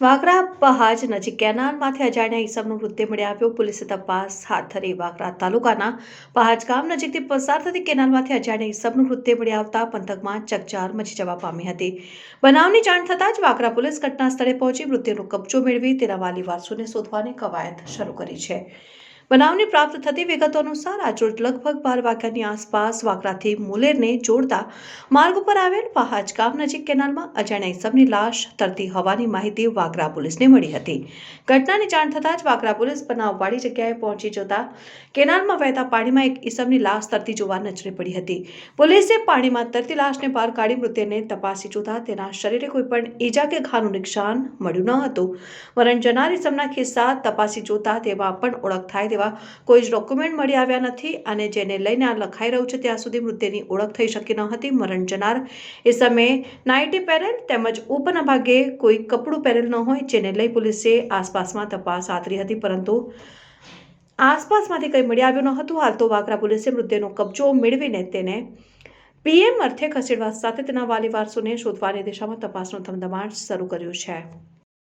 વાગરા પહાજ નજીક કેનાલમાંથી અજાણ્યા ઈસમનું મૃતદેહ મળી આવ્યો. પોલીસે તપાસ હાથ ધરી વાગરા તાલુકાના પહાજ ગામ નજીકથી પસાર થતી કેનાલમાંથી અજાણ્યા ઈસમનું મૃતદેહ મળી આવતા પંથકમાં ચકચાર મચી જવા પામી હતી. બનાવની જાણ થતાં જ વાગરા પોલીસ ઘટના સ્થળે પહોંચી મૃતદેહનો કબજો મેળવી તેના વાલી વારસોને શોધવાની કવાયત શરૂ કરી છે. બનાવની પ્રાપ્ત થતી વિગતો અનુસાર આજરોજ લગભગ બાર વાગ્યાની આસપાસ વાકરાથી મુલેરને જોડતા માર્ગ ઉપર આવેલ પહાજ ગામ નજીક કેનાલમાં અજાણ્યા ઈસમની લાશ તરતી હોવાની માહિતી વાગરા પોલીસને મળી હતી. ઘટનાની જાણ થતાં જ વાગરા પોલીસ બનાવવાળી જગ્યાએ પહોંચી જતા કેનાલમાં વહેતા પાણીમાં એક ઈસમની લાશ તરતી જોવા નજરે પડી હતી. પોલીસે પાણીમાં તરતી લાશને બહાર કાઢી મૃતદેહને તપાસી જોતા તેના શરીરે કોઈ પણ ઈજા કે ઘાનું નુકસાન મળ્યું ન હતું. મરણ જનાર ઇસમના ખિસ્સા તપાસી જોતા તેમાં પણ ઓળખ થાય તેવા કોઈ જ ડોક્યુમેન્ટ મળી આવ્યા નથી અને જેને લઈને આ લખાઈ રહ્યું છે ત્યાં સુધી મૃતદેહની ઓળખ થઈ શકી ન હતી. મરણ જનાર એ સમયે નાઇટી પહેરેલ તેમજ ઉપરના ભાગે કોઈ કપડું પહેરેલ ન હોય જેને લઈ પોલીસે આસપાસમાં તપાસ આદરી હતી પરંતુ આસપાસમાંથી કંઈ મળી આવ્યું ન હતું. હાલ તો વાગરા પોલીસે મૃતદેહનો કબજો મેળવીને તેને પીએમ અર્થે ખસેડવા સાથે તેના વાલી વારસોને શોધવાની દિશામાં તપાસનો ધમધમાટ શરૂ કર્યો છે.